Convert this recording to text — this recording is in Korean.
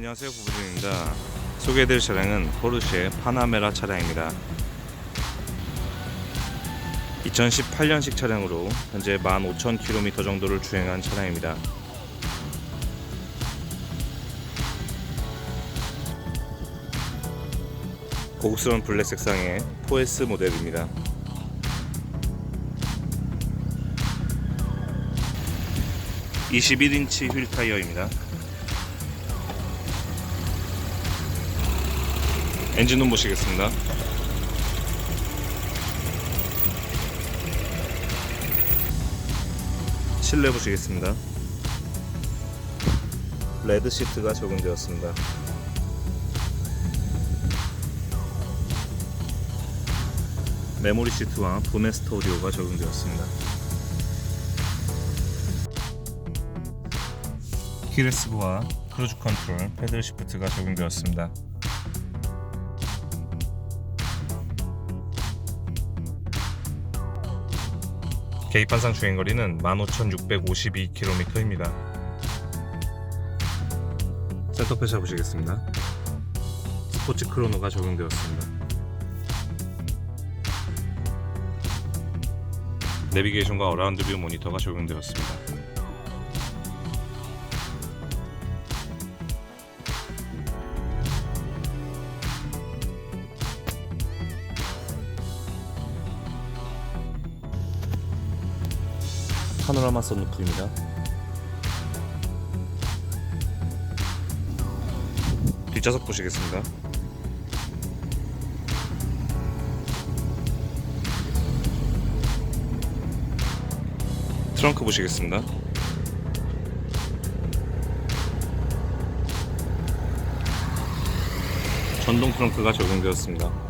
안녕하세요 부부진입니다. 소개해드릴 차량은 포르쉐 파나메라 차량입니다. 2018년식 차량으로 현재 15,000km 정도를 주행한 차량입니다. 고급스러운 블랙 색상의 4S 모델입니다. 21인치 휠 타이어입니다 엔진룸 보시겠습니다. 실내 보시겠습니다. 레드 시트가 적용되었습니다. 메모리 시트와 도메스트 오디오가 적용되었습니다. 키레스부와 크루즈 컨트롤, 패들 시프트가 적용되었습니다. 계기판상 주행거리는 15,652km입니다. 센터페 잡으시겠습니다. 스포츠 크로노가 적용되었습니다. 내비게이션과 어라운드 뷰 모니터가 적용되었습니다. 파노라마 썬루프입니다. 뒷좌석 보시겠습니다. 트렁크 보시겠습니다. 전동 트렁크가 적용되었습니다.